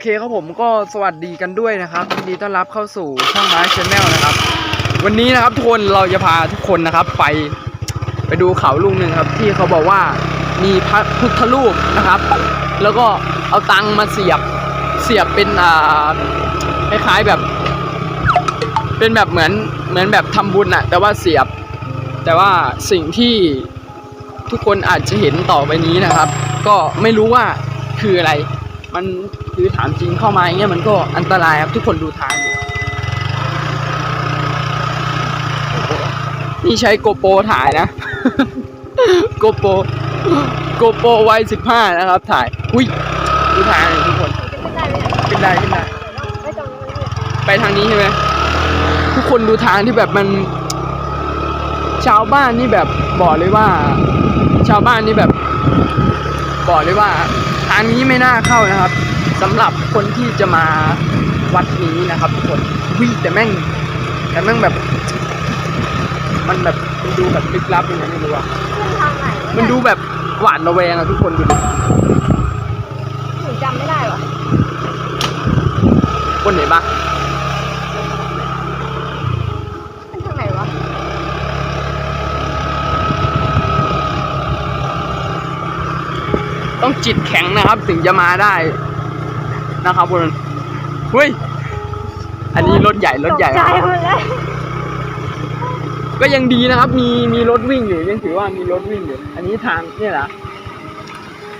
เคครับผมก็สวัสดีกันด้วยนะครับยินดีต้อนรับเข้าสู่ช่องไม้ชแนลนะครับ วันนี้นะครับทุกคนเราจะพาทุกคนนะครับ ไปไปดูเขาลูกหนึ่งครับ ที่เขาบอกว่ามีพระพุทธรูปนะครับ แล้วก็เอาตังมาเสียบเสียบเป็นอ่าคล้ายๆแบบ เป็นแบบเหมือนเหมือนแบบทำบุญอะแต่ว่าเสียบ แต่ว่าสิ่งที่ทุกคนอาจจะเห็นต่อไปนี้นะครับ ก็ไม่รู้ว่าคืออะไร มันคือถามจริงเข้ามาอย่างเงี้ยมันก็อันตรายครับทุกคนดูทางดินี่ใช้โกโปรถ่ายนะ โกโปรโกโปรวัยสิบห้านะครับ ถ่าย อุ้ยดูทางดิทุกคนขึ้นได้เนี่ยขึ้นได้ขึ้นได้ไปทางนี้ใช่ไหมทุกคนดูทางที่แบบมัน ชาวบ้านนี่แบบบอกเลยว่า ชาวบ้านนี่แบบบอกเลยว่าางนี้ไม่น่าเข้านะครับสำหรับคนที่จะมาวัดนี้นะครับทุกคนวิ่แต่แม่ง แต่แม่งแบบ มันแบบมันดูแบบลึกลับยังไงไม่รู้อะขึ้นทางไหนวะมันดูแบบหวาดระแวงอะทุกคนดูดิหนูจำไม่ได้วะคนไหนบ้าง ขึ้นทางไหนวะ ต้องจิตแข็งนะครับ ถึงจะมาได้นะครับคุณเฮ้ย อันนี้รถใหญ่รถใหญ่ตกใจหมดเลยก็ยังดีนะครับ มีมีรถวิ่งอยู่ยังถือว่ามีรถวิ่งอยู่ อันนี้ทางเนี่ยเหรอ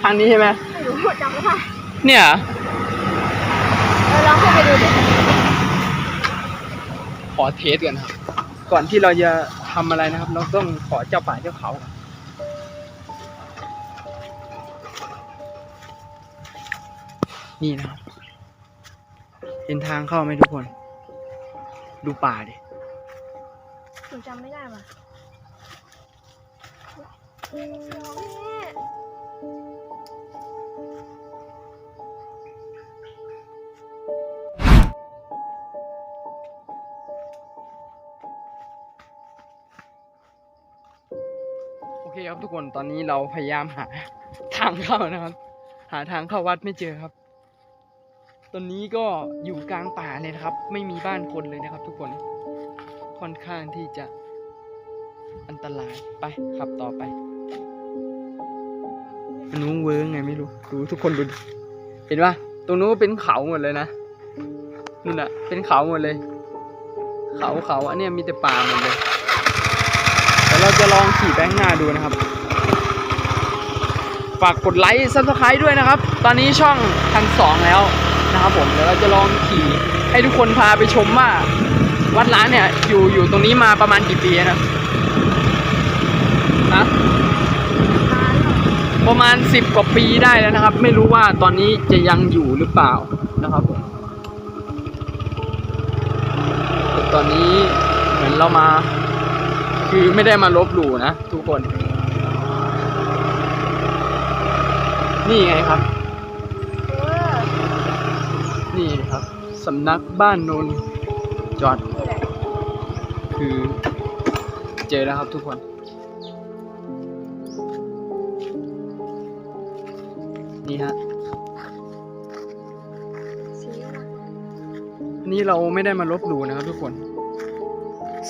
ทางนี้ใช่ไหมไม่รู้จำไม่ได้เนี่ยเหรอเออลองขึ้นไปดูดิขอเทสกันครับ ก่อนที่เราจะทำอะไรนะครับ เราต้องขอเจ้าป่าเจ้าเขา นนี่นะครับ เห็นทางเข้าไหมทุกคน ดูป่าดิหนูจำไม่ได้วะอืมโอเคครับทุกคนตอนนี้เราพยายามหาทางเข้านะครับ หาทางเข้าวัดไม่เจอครับ ตอนนี้ก็อยู่กลางป่าเลยนะครับ ไม่มีบ้านคนเลยนะครับ ทุกคนค่อนข้างที่จะอันตรายไปขับต่อไปมันนู้งเวิ้งไงไม่รู้ดูทุกคนดูเห็นปะตรงนู้นเป็นเขาหมดเลยนะนู่นอะเป็นเขาหมดเลย เขาเขาอันเนี้ยมีแต่ป่าหมดเลยเดี๋ยวเราจะลองขี่แบงค์หน้าดูนะครับฝากกดไลค์ซับสไครต์ด้วยนะครับ ตอนนี้ช่องพันสองแล้ว นะครับผมเดี๋ยวเราจะลองขี่ให้ทุกคนพาไปชมว่า วัดร้านเนี่ยอยู่อยู่ตรงนี้มาประมาณกี่ปีนะนะประมาณสิบกว่าปีได้แล้วนะครับ ไม่รู้ว่าตอนนี้จะยังอยู่หรือเปล่านะครับผมตอนนี้เหมือนเรามา คือไม่ได้มาลบหลู่นะทุกคน นี่ไงครับ นี่ครับสำนักบ้านนนท์จอด คือเจอแล้วครับทุกคน นี่ฮะนะนี่เราไม่ได้มาลบหลู่นะครับทุกคน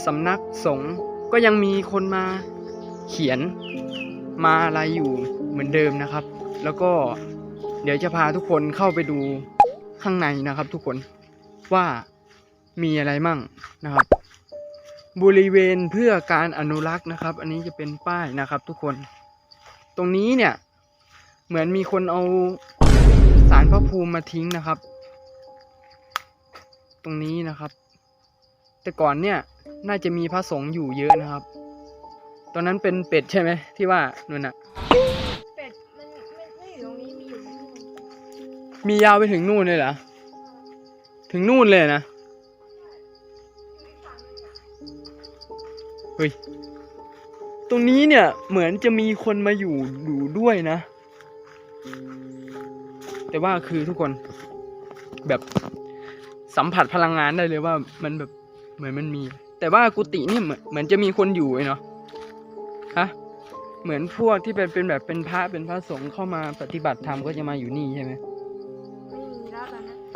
สำนักสงฆ์ก็ยังมีคนมาเขียนมาอะไรอยู่เหมือนเดิมนะครับ แล้วก็เดี๋ยวจะพาทุกคนเข้าไปดู ข้างในนะครับ ทุกคนว่ามีอะไรมั่งนะครับ บริเวณเพื่อการอนุรักษ์นะครับ อันนี้จะเป็นป้ายนะครับ ทุกคน ตรงนี้เนี่ย เหมือนมีคนเอาสารพระภูมิมาทิ้งนะครับ ตรงนี้นะครับ แต่ก่อนเนี่ยน่าจะมีพระสงฆ์อยู่เยอะนะครับ ตอนนั้นเป็นเป็ดใช่ไหมที่ว่านู่นน่ะ มียาวไปถึงนู่นเลยเหรอ ถึงนู่นเลยนะ เฮ้ย ตรงนี้เนี่ยเหมือนจะมีคนมาอยู่อยู่ด้วยนะ แต่ว่าคือทุกคนแบบสัมผัสพลังงานได้เลยว่ามันแบบเหมือนมันมี แต่ว่ากุฏิเนี่ยเหมือนเหมือนจะมีคนอยู่ไอ้เนาะ ฮะเหมือนพวกที่เป็นเป็นแบบเป็นพระเป็นพระสงฆ์เข้ามาปฏิบัติธรรมก็จะมาอยู่นี่ใช่ไหม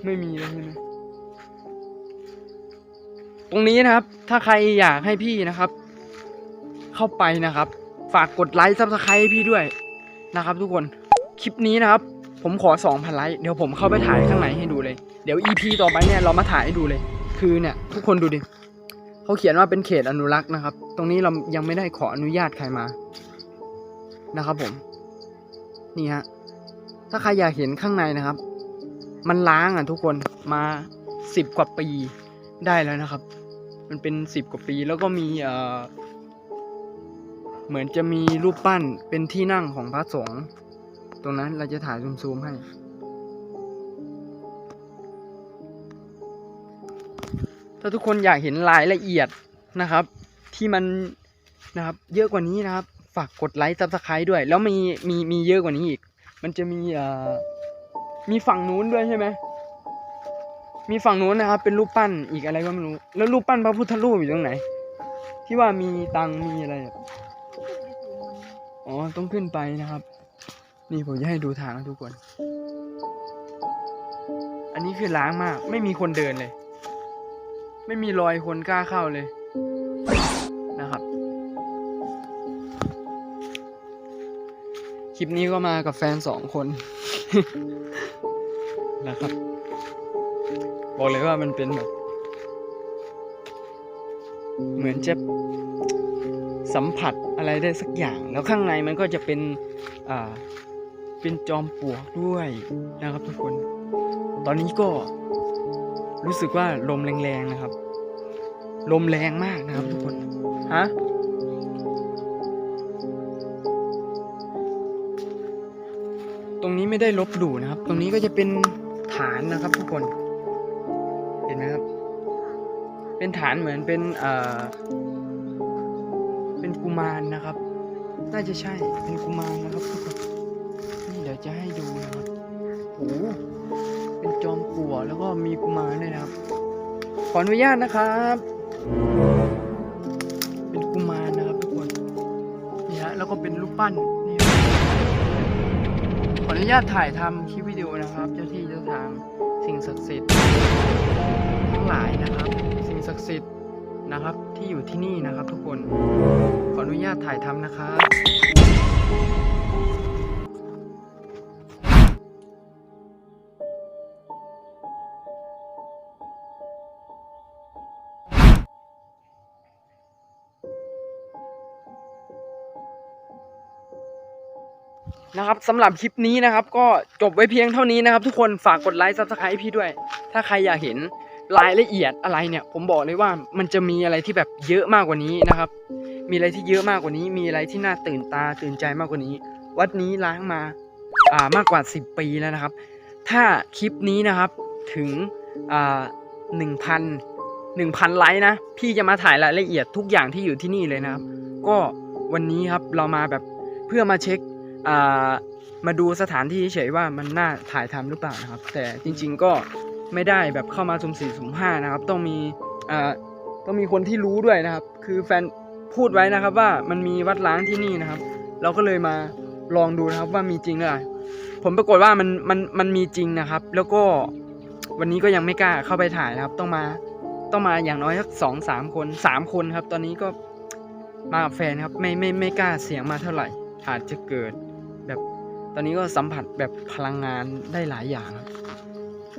ไม่มีแล้วใช่ไหมตรงนี้นะครับ ถ้าใครอยากให้พี่นะครับ เข้าไปนะครับ ฝากกดไลค์ซับสไครต์ให้พี่ด้วยนะครับ ทุกคนคลิปนี้นะครับ ผมขอ2,000ไลค์เดี๋ยวผมเข้าไปถ่ายข้างในให้ดูเลย เดี๋ยว EP ต่อไปเนี่ยเรามาถ่ายให้ดูเลย คือเนี่ย ทุกคนดูดิเขาเขียนว่าเป็นเขตอนุรักษ์นะครับ ตรงนี้เรายังไม่ได้ขออนุญาตใครมานะครับผม นี่ฮะ ถ้าใครอยากเห็นข้างในนะครับ มันล้างอะทุกคนมาสิบกว่าปีได้แล้วนะครับ มันเป็นสิบกว่าปีแล้วก็มีเอ่อเหมือนจะมีรูปปั้นเป็นที่นั่งของพระสงฆ์ตรงนั้นเราจะถ่ายซูมๆให้ ถ้าทุกคนอยากเห็นรายละเอียดนะครับ ที่มันนะครับ เยอะกว่านี้นะครับ ฝากกดไลค์ซับสไครต์ด้วย แล้วมีมีมีเยอะกว่านี้อีก มันจะมีเอ่อ มีฝั่งนู้นด้วยใช่ไหมมีฝั่งนู้นนะครับ เป็นรูปปั้นอีกอะไรก็ไม่รู้ แล้วรูปปั้นพระพุทธรูปอยู่ตรงไหน ที่ว่ามีตังมีอะไรอะอ๋อต้องขึ้นไปนะครับ นี่ผมจะให้ดูทางนะทุกคน อันนี้คือล้างมาก ไม่มีคนเดินเลย ไม่มีรอยคนกล้าเข้าเลยนะครับ คลิปนี้ก็มากับแฟนสองคน นะครับ บอกเลยว่ามันเป็นแบบ เหมือนจะสัมผัสอะไรได้สักอย่าง แล้วข้างในมันก็จะเป็นอ่าเป็นจอมปลวกด้วยนะครับทุกคน ตอนนี้ก็รู้สึกว่าลมแรงๆนะครับ ลมแรงมากนะครับทุกคน ฮะ ตรงนี้ไม่ได้ลบหลู่นะครับ ตรงนี้ก็จะเป็น ฐานนะครับทุกคน เห็นไหมครับ เป็นฐานเหมือนเป็นเอ่อเป็นกุมารนะครับ น่าจะใช่เป็นกุมารนะครับทุกคนนี่เดี๋ยวจะให้ดูนะครับโอ้เป็นจอมปลวแล้วก็มีกุมารด้วยนะครับ ขออนุญาตนะครับ เป็นกุมารนะครับทุกคนนี่ฮะแล้วก็เป็นรูปปั้น ออนุญาตถ่ายทำคลิปวิดีโอนะครับ เจ้าที่เจ้าทางสิ่งศักดิ์สิทธิ์ทั้งหลายนะครับ สิ่งศักดิ์สิทธิ์นะครับ ที่อยู่ที่นี่นะครับ ทุกคนขออนุญาตถ่ายทำนะครับ นะครับสำหรับคลิปนี้นะครับ ก็จบไว้เพียงเท่านี้นะครับ ทุกคนฝากกดไลค์ซับสไครต์พี่ด้วย ถ้าใครอยากเห็นรายละเอียดอะไรเนี่ย ผมบอกเลยว่ามันจะมีอะไรที่แบบเยอะมากกว่านี้นะครับ มีอะไรที่เยอะมากกว่านี้ มีอะไรที่น่าตื่นตาตื่นใจมากกว่านี้ วัดนี้ล้างมาอ่ามากกว่า 10 ปีแล้วนะครับ ถ้าคลิปนี้นะครับถึงอ่าหนึ่งพันหนึ่งพันไลค์นะพี่จะมาถ่ายรายละเอียดทุกอย่างที่อยู่ที่นี่เลยนะครับ ก็วันนี้ครับเรามาแบบเพื่อมาเช็ค อ่ามาดูสถานที่เฉยๆว่ามันน่าถ่ายทำหรือเปล่านะครับ แต่จริง ๆก็ไม่ได้แบบเข้ามาสุ่มสี่สุ่มห้านะครับ ต้องมีอ่าต้องมีคนที่รู้ด้วยนะครับ คือแฟนพูดไว้นะครับว่ามันมีวัดล้างที่นี่นะครับ เราก็เลยมาลองดูนะครับว่ามีจริงหรือเปล่าผลปรากฏว่ามันมันมันมีจริงนะครับ แล้วก็วันนี้ก็ยังไม่กล้าเข้าไปถ่ายนะครับ ต้องมาต้องมาอย่างน้อยสักสองสามคนสามคนครับ ตอนนี้ก็มากับแฟนครับ ไม่ไม่ไม่กล้าเสียงมาเท่าไหร่อาจจะเกิด ตอนนี้ก็สัมผัสแบบพลังงานได้หลายอย่างครับ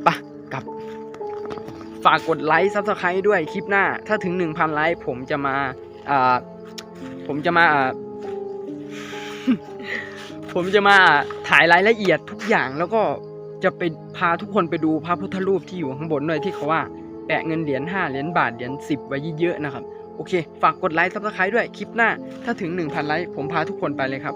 ปะกลับ ฝากกดไลค์ซับสไครต์ด้วยคลิปหน้า ถ้าถึง 1,000 ไลค์ผมจะมาอ่าผมจะมาอ่าผมจะมาถ่ายรายละเอียดทุกอย่างแล้วก็จะไปพาทุกคนไปดูพระพุทธรูปที่อยู่ข้างบนด้วยที่เขาว่าแปะเงินเหรียญ5เหรียญบาทเหรียญ10 ไว้เยอะๆนะครับ โอเค ฝากกดไลค์ซับสไครต์ด้วยคลิปหน้า ถ้าถึง 1,000 ไลค์ผมพาทุกคนไปเลยครับ